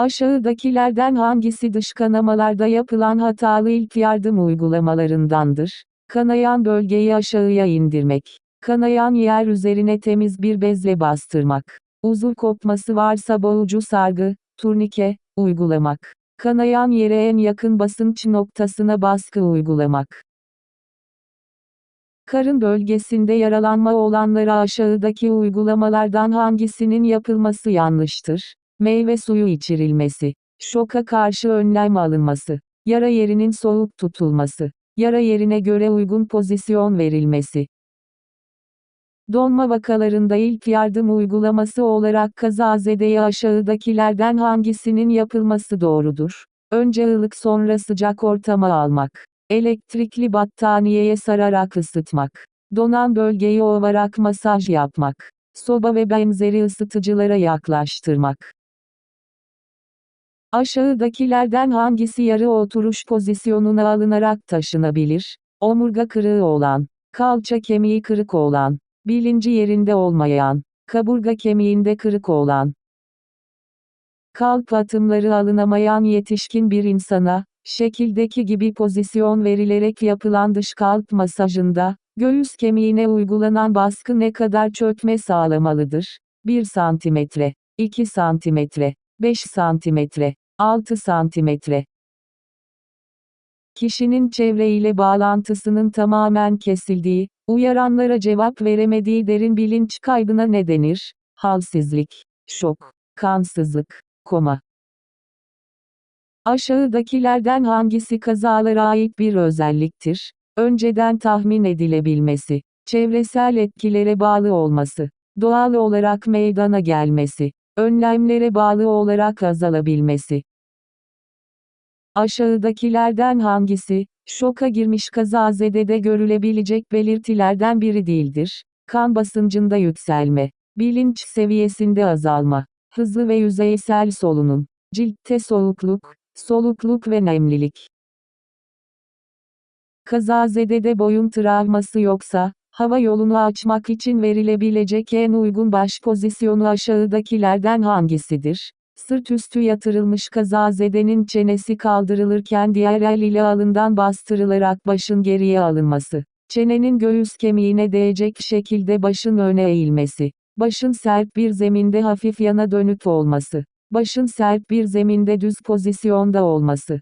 Aşağıdakilerden hangisi dış kanamalarda yapılan hatalı ilk yardım uygulamalarındandır? Kanayan bölgeyi aşağıya indirmek. Kanayan yer üzerine temiz bir bezle bastırmak. Uzuv kopması varsa boğucu sargı, turnike, uygulamak. Kanayan yere en yakın basınç noktasına baskı uygulamak. Karın bölgesinde yaralanma olanlara aşağıdaki uygulamalardan hangisinin yapılması yanlıştır? Meyve suyu içirilmesi, şoka karşı önlem alınması, yara yerinin soğuk tutulması, yara yerine göre uygun pozisyon verilmesi. Donma vakalarında ilk yardım uygulaması olarak kazazedeye aşağıdakilerden hangisinin yapılması doğrudur? Önce ılık sonra sıcak ortama almak. Elektrikli battaniyeye sararak ısıtmak. Donan bölgeyi ovarak masaj yapmak. Soba ve benzeri ısıtıcılara yaklaştırmak. Aşağıdakilerden hangisi yarı oturuş pozisyonuna alınarak taşınabilir? Omurga kırığı olan, kalça kemiği kırık olan, bilinci yerinde olmayan, kaburga kemiğinde kırık olan, kalp atımları alınamayan yetişkin bir insana, şekildeki gibi pozisyon verilerek yapılan dış kalp masajında, göğüs kemiğine uygulanan baskı ne kadar çökme sağlamalıdır? 1 cm, 2 cm, 5 cm, 6 cm. Kişinin çevreyle bağlantısının tamamen kesildiği, uyaranlara cevap veremediği derin bilinç kaybına ne denir? Halsizlik, şok, kansızlık, koma. Aşağıdakilerden hangisi kazalara ait bir özelliktir? Önceden tahmin edilebilmesi, çevresel etkilere bağlı olması, doğal olarak meydana gelmesi, önlemlere bağlı olarak azalabilmesi. Aşağıdakilerden hangisi, şoka girmiş kazazedede görülebilecek belirtilerden biri değildir? Kan basıncında yükselme, bilinç seviyesinde azalma, hızlı ve yüzeysel solunum, ciltte soğukluk, solukluk ve nemlilik. Kazazedede boyun travması yoksa, hava yolunu açmak için verilebilecek en uygun baş pozisyonu aşağıdakilerden hangisidir? Sırt üstü yatırılmış kazazedenin çenesi kaldırılırken diğer el ile alından bastırılarak başın geriye alınması. Çenenin göğüs kemiğine değecek şekilde başın öne eğilmesi. Başın sert bir zeminde hafif yana dönük olması. Başın sert bir zeminde düz pozisyonda olması.